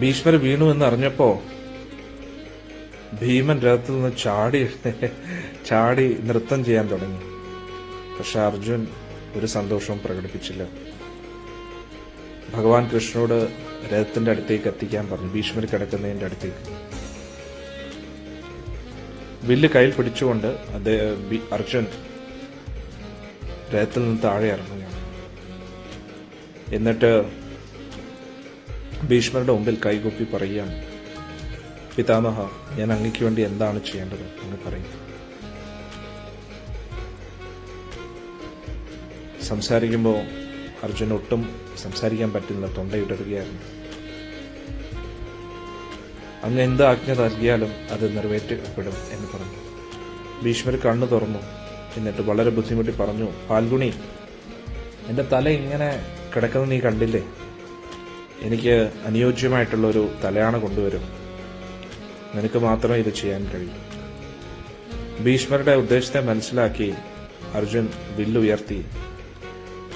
ഭീഷ്മർ വീണു എന്ന് അറിഞ്ഞപ്പോ ഭീമൻ രഥത്തിൽ നിന്ന് ചാടി ചാടി നൃത്തം ചെയ്യാൻ തുടങ്ങി. പക്ഷെ അർജുൻ ഒരു സന്തോഷവും പ്രകടിപ്പിച്ചില്ല. ഭഗവാൻ കൃഷ്ണനോട് രഥത്തിന്റെ അടുത്തേക്ക് എത്തിക്കാൻ പറഞ്ഞു. ഭീഷ്മർ കിടക്കുന്നതിന്റെ അടുത്തേക്ക്. വില്ല് കയ്യിൽ പിടിച്ചുകൊണ്ട് അദ്ദേഹം അർജുൻ രഥത്തിൽ നിന്ന് താഴെ ഇറങ്ങുകയാണ്. എന്നിട്ട് ഭീഷ്മരുടെ മുമ്പിൽ കൈകൊപ്പി പറയുകയാണ്. പിതാമഹ ഞാൻ അങ്ങയ്ക്ക് വേണ്ടി എന്താണ് ചെയ്യേണ്ടത്? എന്ന് പറയും. സംസാരിക്കുമ്പോൾ അർജുൻ ഒട്ടും സംസാരിക്കാൻ പറ്റുന്ന തൊണ്ടയിടറുകയായിരുന്നു അങ്ങ് എന്ത് ആജ്ഞ നൽകിയാലും അത് നിറവേറ്റപ്പെടും എന്ന് പറഞ്ഞു. ഭീഷ്മർ കണ്ണു തുറന്നു. എന്നിട്ട് വളരെ ബുദ്ധിമുട്ടി പറഞ്ഞു പാൽഗുണി എന്റെ തല ഇങ്ങനെ കിടക്കുന്നത് നീ കണ്ടില്ലേ? എനിക്ക് അനുയോജ്യമായിട്ടുള്ളൊരു തലയാണ കൊണ്ടുവരും. നിനക്ക് മാത്രമേ ഇത് ചെയ്യാൻ കഴിയൂ. ഭീഷ്മരുടെ ഉദ്ദേശത്തെ മനസ്സിലാക്കി അർജുൻ വില്ലുയർത്തി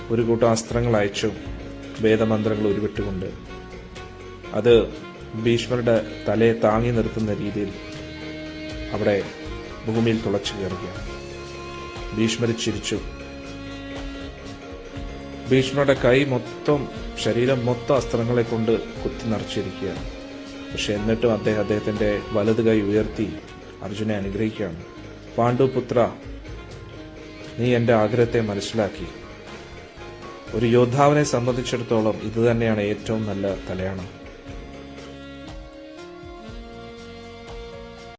ഒരു കൂട്ടം അസ്ത്രങ്ങൾ അയച്ചു വേദമന്ത്രങ്ങൾ ഉരുവിട്ടുകൊണ്ട്. അത് ഭീഷ്മരുടെ തലയെ താങ്ങി നിർത്തുന്ന രീതിയിൽ അവിടെ ഭൂമിയിൽ തുളച്ചു കയറുകയാണ്. ഭീഷ്മർ ചിരിച്ചു. ഭീഷ്മരുടെ കൈ മൊത്തം ശരീരം മൊത്തം അസ്ത്രങ്ങളെ കൊണ്ട് കുത്തി നിറച്ചിരിക്കുകയാണ്. പക്ഷെ എന്നിട്ടും അദ്ദേഹം അദ്ദേഹത്തിന്റെ വലത് കൈ ഉയർത്തി അർജുനെ അനുഗ്രഹിക്കുകയാണ്. പാണ്ഡുപുത്ര നീ എന്റെ ആഗ്രഹത്തെ മനസ്സിലാക്കി. ഒരു യോദ്ധാവിനെ സംബന്ധിച്ചിടത്തോളം ഇത് തന്നെയാണ് ഏറ്റവും നല്ല തലയാണം?